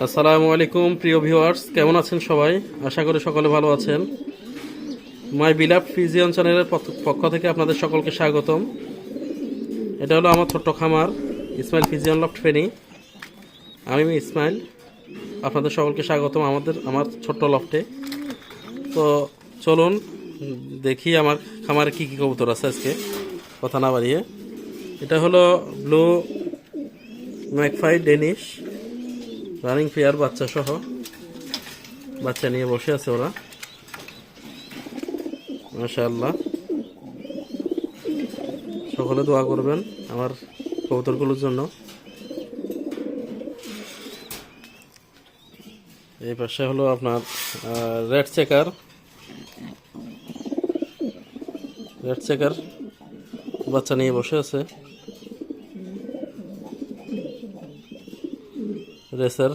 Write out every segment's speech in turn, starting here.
আসসালামু আলাইকুম, প্রিয় ভিউয়ার্স। কেমন আছেন সবাই? আশা করি সকলে ভালো আছেন। মাই বিলাপ ফিজিয়ন চ্যানেলের পক্ষ- থেকে আপনাদের সকলকে স্বাগতম। এটা হলো আমার ছোট্ট খামার, ইসমাইল ফিজিয়ন লফট ফেনি। আমি ইসমাইল, আপনাদের সকলকে স্বাগতম আমাদের, আমার ছোট্ট লফটে। তো চলুন, দেখি আমার খামারে কী কী কবুতর আছে আজকে, কথা না বাড়িয়ে। এটা হলো ব্লু ম্যাকফাই ডেনিশ। রানিং পেয়ার বাচ্চা সহ বাচ্চা নিয়ে বসে আছে ওরা। মাশাআল্লাহ। সকলে দোয়া করবেন আমার কবুতরগুলোর জন্য। এই পাশে হলো আপনার রেড চেকার রেড চেকার বাচ্চা নিয়ে বসে আছে। রেসার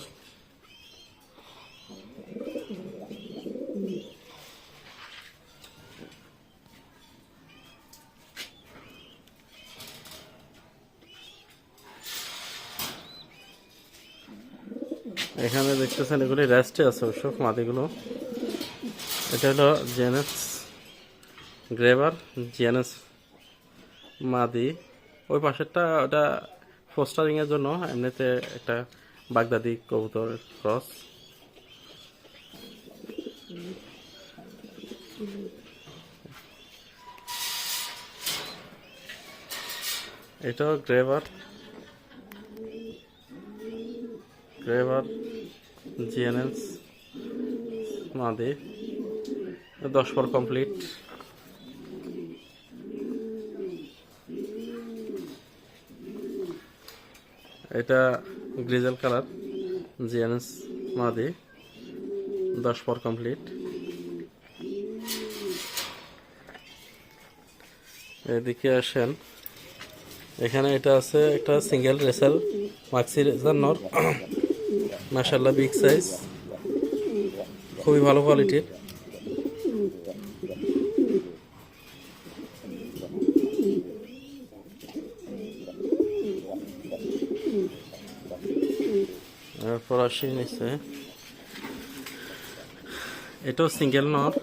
এখানে দেখতেছেন এগুলি রেস্টে আছে অবশ্য মাদিগুলো এটা হলো জেনেস গ্রেভার, জেনেস মাদি। ওই পাশেরটা, ওটা পোস্টারিং এর জন্য, এমনিতে একটা বাগদাদি কবুতর ক্রস। এটাও গ্রেভার। গ্রেভার জিএনএস মাদি। দশ পর কমপ্লিট। এটা গ্রিজেল কালার জিএনএস মাদি, দশ পর কমপ্লিট। এদিকে আসেন। এখানে এটা আছে একটা সিঙ্গেল রেসার মাক্সি রেসার নর। মাসাল্লাহ বিগ সাইজ। খুবই ভালো কোয়ালিটির। এরপর আসি নিচে। এটাও সিঙ্গেল নর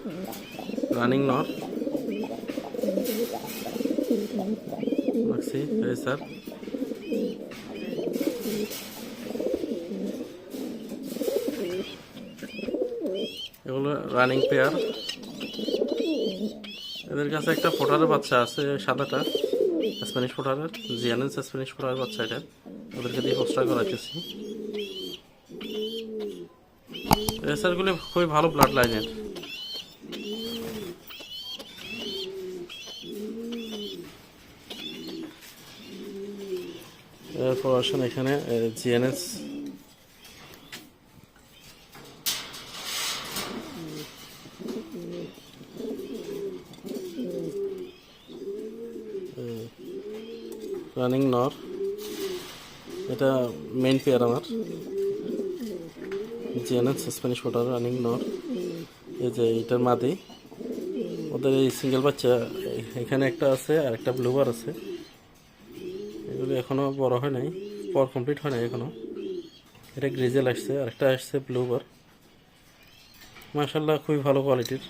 রানিং নর মাক্সি রেসার এগুলো রানিং পেয়ার এদের কাছে একটা ফোটারের বাচ্চা আছে, সাদাটা স্প্যানিশ ফোটারের জিয়ানেন্স স্প্যানিশ ফোটারের বাচ্চা এটা। ওদেরকে দিয়ে পোস্টার করাইতেছি। রেসারগুলি খুবই ভালো ব্লাড লাইনের এরপর আসেন এখানে জিএনএস রানিং নর এটা মেইন পেয়ার আমার। জিএনএস স্প্যানিশ ওটার রানিং নর এই যে এটার মাদি, ওদের এই সিঙ্গেল বাচ্চা, এখানে একটা আছে আর একটা ব্লুবার আছে। এগুলো এখনও বড় হয় নাই, পর কমপ্লিট হয় নাই এখনও এটা গ্রিজেল আসছে আর একটা আসছে ব্লুবার মাশাল্লাহ খুবই ভালো কোয়ালিটির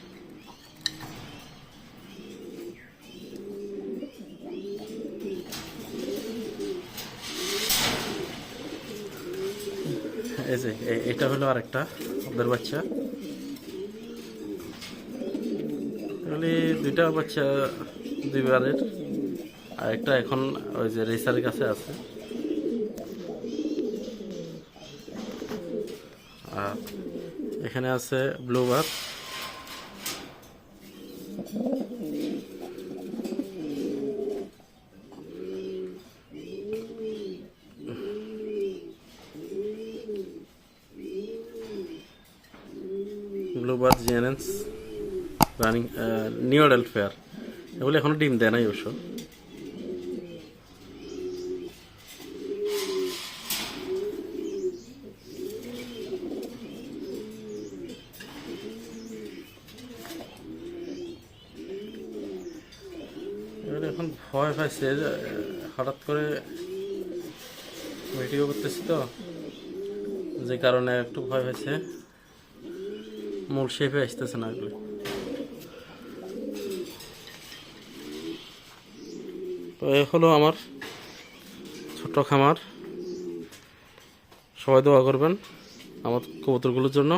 যে এটা হলো আরেকটা ওদের বাচ্চা। তাহলে দুইটা বাচ্চা দুইবারের, আর একটা এখন ওই যে রেসারের কাছে আছে। আর এখানে আছে ব্লুবার ব্লুবার জিএনএস রানিং নিউ অ্যাডাল্ট ফেয়ার। এগুলো এখনও ডিম দেয় নাই অবশ্য। এখন ভয় পাইছে হঠাৎ করে ভিডিও করতেছি তো, যে কারণে একটু ভয় হয়েছে মূল শেপে আসতেছে না এগুলো তো এ হলো আমার ছোট্ট খামার। সবাই দোয়া করবেন আমার কবুতরগুলোর জন্য।